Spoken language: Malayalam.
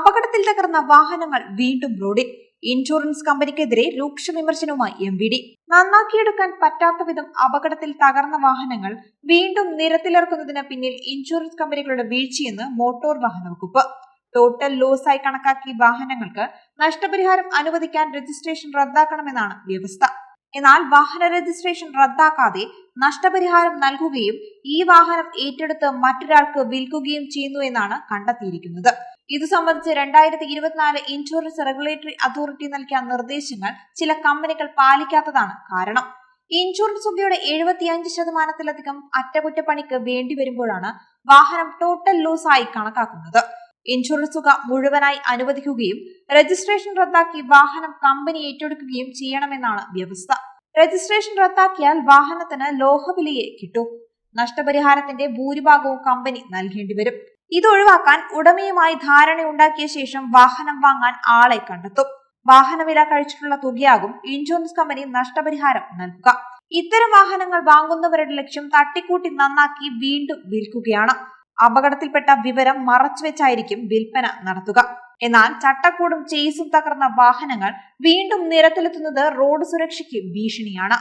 അപകടത്തിൽ തകർന്ന വാഹനങ്ങൾ വീണ്ടും റോഡിൽ. ഇൻഷുറൻസ് കമ്പനിക്കെതിരെ രൂക്ഷ വിമർശനവുമായി എം വി ഡി. നന്നാക്കിയെടുക്കാൻ പറ്റാത്ത വിധം അപകടത്തിൽ തകർന്ന വാഹനങ്ങൾ വീണ്ടും നിരത്തിലിറക്കുന്നതിന് പിന്നിൽ ഇൻഷുറൻസ് കമ്പനികളുടെ വീഴ്ചയെന്ന് മോട്ടോർ വാഹന വകുപ്പ് ടോട്ടൽ ലോസായി കണക്കാക്കി വാഹനങ്ങൾക്ക് നഷ്ടപരിഹാരം അനുവദിക്കാൻ രജിസ്ട്രേഷൻ റദ്ദാക്കണമെന്നാണ് വ്യവസ്ഥ. എന്നാൽ വാഹന രജിസ്ട്രേഷൻ റദ്ദാക്കാതെ നഷ്ടപരിഹാരം നൽകുകയും ഈ വാഹനം ഏറ്റെടുത്ത് മറ്റൊരാൾക്ക് വിൽക്കുകയും ചെയ്യുന്നു എന്നാണ് കണ്ടെത്തിയിരിക്കുന്നത്. ഇത് സംബന്ധിച്ച് രണ്ടായിരത്തി ഇരുപത്തിനാല് ഇൻഷുറൻസ് റെഗുലേറ്ററി അതോറിറ്റി നൽകിയ നിർദ്ദേശങ്ങൾ ചില കമ്പനികൾ പാലിക്കാത്തതാണ് കാരണം. ഇൻഷുറൻസ് തുകയുടെ എഴുപത്തിയഞ്ച് ശതമാനത്തിലധികം അറ്റകുറ്റപ്പണിക്ക് വേണ്ടി വരുമ്പോഴാണ് വാഹനം ടോട്ടൽ ലോസ് ആയി കണക്കാക്കുന്നത്. ഇൻഷുറൻസ് തുക മുഴുവനായി അനുവദിക്കുകയും രജിസ്ട്രേഷൻ റദ്ദാക്കി വാഹനം കമ്പനി ഏറ്റെടുക്കുകയും ചെയ്യണമെന്നാണ് വ്യവസ്ഥ. രജിസ്ട്രേഷൻ റദ്ദാക്കിയാൽ വാഹനത്തിന് ലോഹവിലയെ കിട്ടും. നഷ്ടപരിഹാരത്തിന്റെ ഭൂരിഭാഗവും കമ്പനി നൽകേണ്ടി വരും. ഇത് ഒഴിവാക്കാൻ ഉടമയുമായി ധാരണയുണ്ടാക്കിയ ശേഷം വാഹനം വാങ്ങാൻ ആളെ കണ്ടെത്തും. വാഹനവില കഴിച്ചിട്ടുള്ള തുകയാകും ഇൻഷുറൻസ് കമ്പനി നഷ്ടപരിഹാരം നൽകുക. ഇത്തരം വാഹനങ്ങൾ വാങ്ങുന്നവരുടെ ലക്ഷ്യം തട്ടിക്കൂട്ടി നന്നാക്കി വീണ്ടും വിൽക്കുകയാണ്. അപകടത്തിൽപ്പെട്ട വിവരം മറച്ചുവെച്ചായിരിക്കും വിൽപ്പന നടത്തുക. എന്നാൽ ചട്ടക്കൂടും ചേസും തകർന്ന വാഹനങ്ങൾ വീണ്ടും നിരത്തിലെത്തുന്നത് റോഡ് സുരക്ഷയ്ക്ക് ഭീഷണിയാണ്.